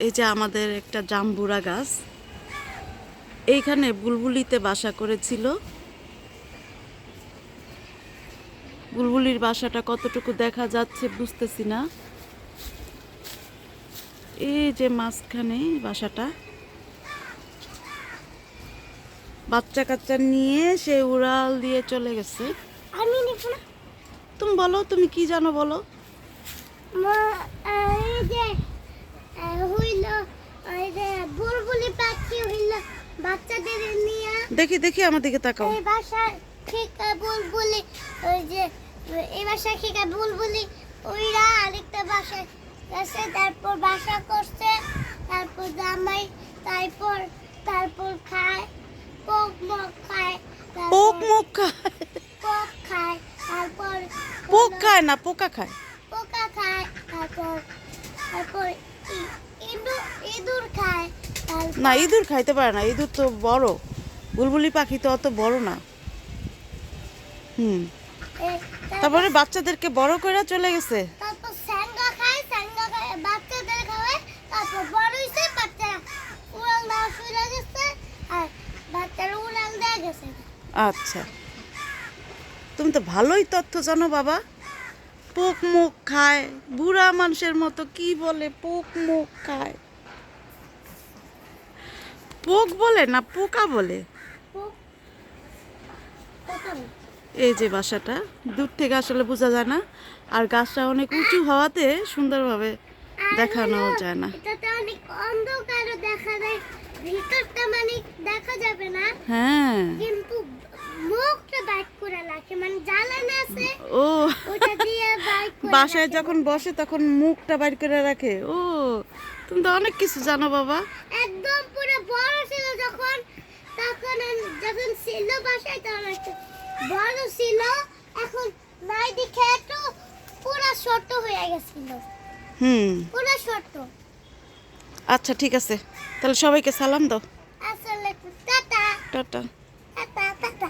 এই যে আমাদের একটা জাম্বুরা গাছ এইখানে বুলবুলিতে বাসা করেছিল। বুলবুলির বাসাটা কতটুকু দেখা যাচ্ছে বুঝতেছি না। এই যে মাঝখানে বাসাটা। বাচ্চা কাচ্চা নিয়ে সে উড়াল দিয়ে চলে গেছে। আমি তুমি বলো তুমি কি জানো বলো মা এই যে আহ, হইল ওই যে বুলবুলি পাখি হইল বাচ্চাদের নিয়ে দেখি দেখি আমার দিকে তাকাও। এই বাসা খেকা বুলবুলি ওই যে এই বাসা খেকা বুলবুলি ওইরা আরেকটা বাসায় গেছে তারপর বাসা করছে তারপর জামাই তারপর তারপর খায় পোক মক খায় পোক মুখ খায়। পোক খায় তারপর পোক খায় না পোকা খায়। পোকা খায় তারপর তারপর ইঁদুর ইঁদুর খায় না ইঁদুর খাইতে পারে না ইঁদুর তো বড়। বুলবুলি পাখি তো অত বড় না। হুম। তারপরে বাচ্চাদেরকে বড় করে চলে গেছে। আচ্ছা। তুমি তো ভালোই তথ্য জানো বাবা। পোক মুখ খায় বুড়া মানুষের মতো কি বলে পোক মুখ খায়? পোক বলে না পোকা বলে? এই যে বাসাটা দূর থেকে আসলে বোঝা যায় না। আর গাছটা অনেক উঁচু হওয়াতে সুন্দরভাবে দেখানো যায় না। অনেক অন্ধকারও দেখা যায়। ভিতরটা মানে দেখা যাবে না। হ্যাঁ। কিন্তু মুখটা বাইক করে লাগে মানে জ্বালানো আছে ও। ওটা দিয়ে বাইক বাসায় যখন বসে তখন মুখটা বাইর করে রাখে। ও তুমি তো অনেক কিছু জানো বাবা। একদম পুরো বড় ছিল যখন তখন যখন ছিল বাসায় তখন একটু বড় ছিল এখন নাই দেখে একটু পুরো ছোট হয়ে গেছিল। হুম। পুরো ছোট আচ্ছা ঠিক আছে। তাহলে সবাইকে সালাম দাও। আসলে টাটা। Tata tata.